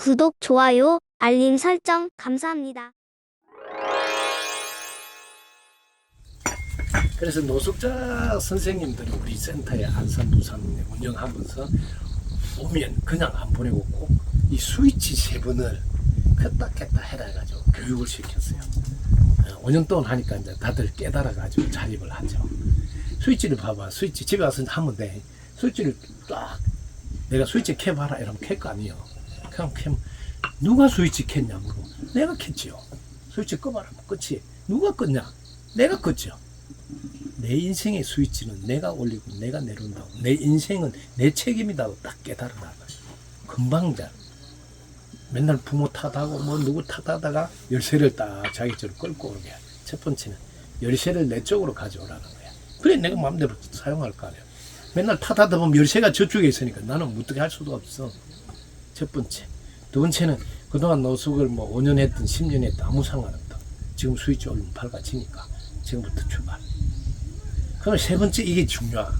구독, 좋아요, 알림 설정 감사합니다. 그래서 노숙자 선생님들이 우리 센터에 안산 부산 운영하면서 오면 그냥 안 보내고 꼭 이 스위치 세 번을 켰다 켰다 해라 해가지고 교육을 시켰어요. 어, 5년 동안 하니까 이제 다들 깨달아가지고 자립을 하죠. 스위치를 봐봐. 스위치 집에 와서 하면 돼. 스위치를 딱 내가 스위치 켜봐라 이러면 켤거 아니에요. 그냥 켜면 누가 스위치 켰냐고 내가 켰지요. 스위치 꺼봐라. 뭐 끝이 누가 껐냐? 내가 껐죠. 내 인생의 스위치는 내가 올리고 내가 내려온다고. 내 인생은 내 책임이다고 딱 깨달으라고 금방 잘 맨날 부모 탓하고 뭐 누구 탓하다가 열쇠를 딱 자기처럼 끌고 오는 거야 첫 번째는 열쇠를 내 쪽으로 가져오라는 거야. 그래 내가 마음대로 사용할 거 아니야. 맨날 탓하다 보면 열쇠가 저쪽에 있으니까 나는 어떻게 할 수도 없어. 첫 번째 두 번째는 그동안 노숙을 뭐 5년 했든 10년 했든 아무 상관없다 지금 스위치 올리면 밝아지니까 지금부터 출발 그럼 세 번째 이게 중요한.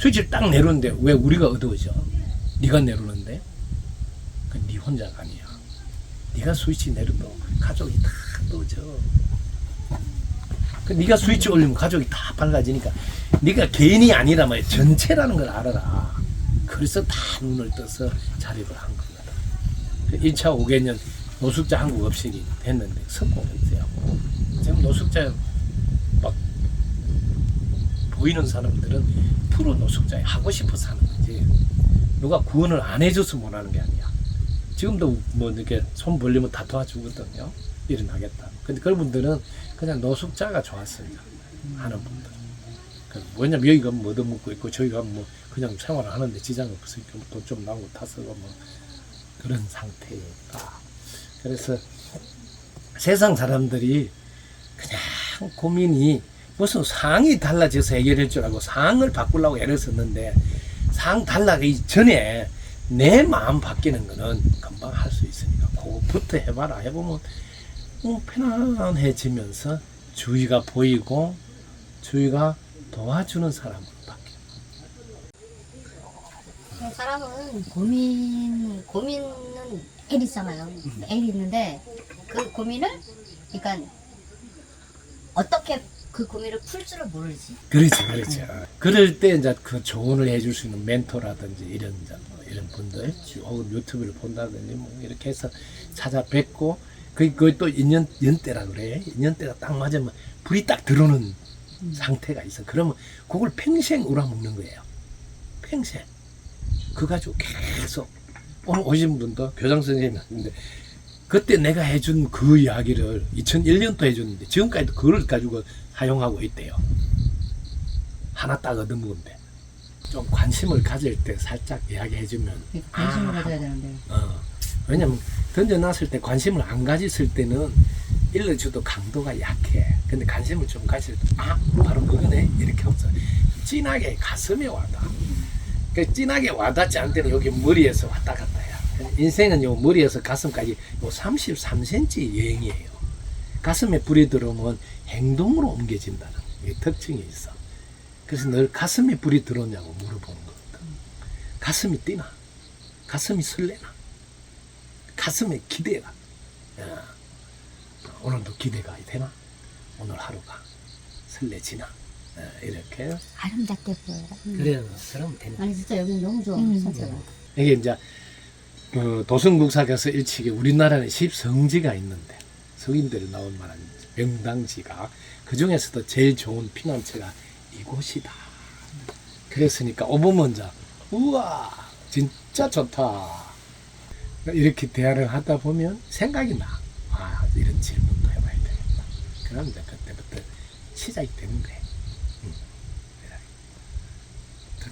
스위치를 딱 내려오는데 왜 우리가 어두워져? 네가 내려오는데 그네 혼자가 아니야. 네가 스위치 내려도 가족이 다 어두워져. 그 네가 스위치 올리면 가족이 다 밝아지니까 네가 개인이 아니라 말이야 전체라는 걸 알아라. 그래서 다 눈을 떠서 자립을 한 겁니다. 1차 5개년 노숙자 한국 업식이 됐는데 성공했어요. 지금 노숙자 막 보이는 사람들은 프로 노숙자에 하고 싶어서 하는 거지. 누가 구원을 안 해줘서 못 하는 게 아니야. 지금도 뭐 이렇게 손 벌리면 다 도와주거든요. 일어나겠다. 근데 그런 분들은 그냥 노숙자가 좋았습니다. 하는 분들. 그 뭐냐면 여기가 뭐 얻어먹고 있고 저희가 뭐 그냥 생활을 하는데 지장 없으니까 돈 좀 나오고 다 쓰고 뭐 그런 상태다. 그래서 세상 사람들이 그냥 고민이 무슨 상이 달라져서 해결할 줄 알고 상을 바꾸려고 애를 썼는데 상 달라기 전에 내 마음 바뀌는 거는 금방 할 수 있으니까 그거부터 해봐라 해보면 어, 편안해지면서 주위가 보이고 주위가 도와주는 사람으로 바뀌어. 사람은 고민 고민은 애 있잖아요. 애 있는데 그 고민을 그러니까 어떻게 그 고민을 풀 줄을 모르지. 그렇지, 그렇지. 그럴 때 이제 그 조언을 해줄 수 있는 멘토라든지 이런 뭐 이런 분들, 혹은 유튜브를 본다든지 뭐 이렇게 해서 찾아뵙고 그 그또 인연 연대라 그래. 인연대가 딱 맞으면 불이 딱 들어오는 상태가 있어. 그러면 그걸 평생 우라 먹는 거예요. 평생. 그 가지고 계속 오늘 오신 분도 교장 선생님이었는데 그때 내가 해준 그 이야기를 2001년도 해줬는데 지금까지도 그걸 가지고 사용하고 있대요. 하나 딱 얻어먹은데 좀 관심을 가질 때 살짝 이야기해주면 관심을 아, 가져야 되는데. 어, 왜냐면 던져놨을 때 관심을 안 가졌을 때는 일러줘도 강도가 약해. 근데 관심을 좀 가질 때, 아, 바로 그거네? 이렇게 없어. 진하게 가슴에 와닿아. 그 진하게 와닿지 않을 때는 여기 머리에서 왔다 갔다 해요. 인생은 요 머리에서 가슴까지 요 33cm 여행이에요. 가슴에 불이 들어오면 행동으로 옮겨진다는 이 특징이 있어. 그래서 늘 가슴에 불이 들어오냐고 물어보는 거거든. 가슴이 뛰나? 가슴이 설레나? 가슴에 기대가. 야, 오늘도 기대가 되나? 오늘 하루가 설레지나? 야, 이렇게. 아름답게 보여라. 그래, 그러면 되는 아니 진짜 여기 너무 좋아. 음. 산책은. 이게 이제 그 도성국사께서 일찍이 우리나라는 십성지가 있는데 성인들이 나온 만한 명당지가 그 중에서도 제일 좋은 피난처가 이곳이다. 그랬으니까 이제 우와 진짜 좋다. 이렇게 대화를 하다 보면 생각이 나. 아 이런 질문도 해봐야 되겠다. 그럼 이제 그때부터 시작이 되는 거예요.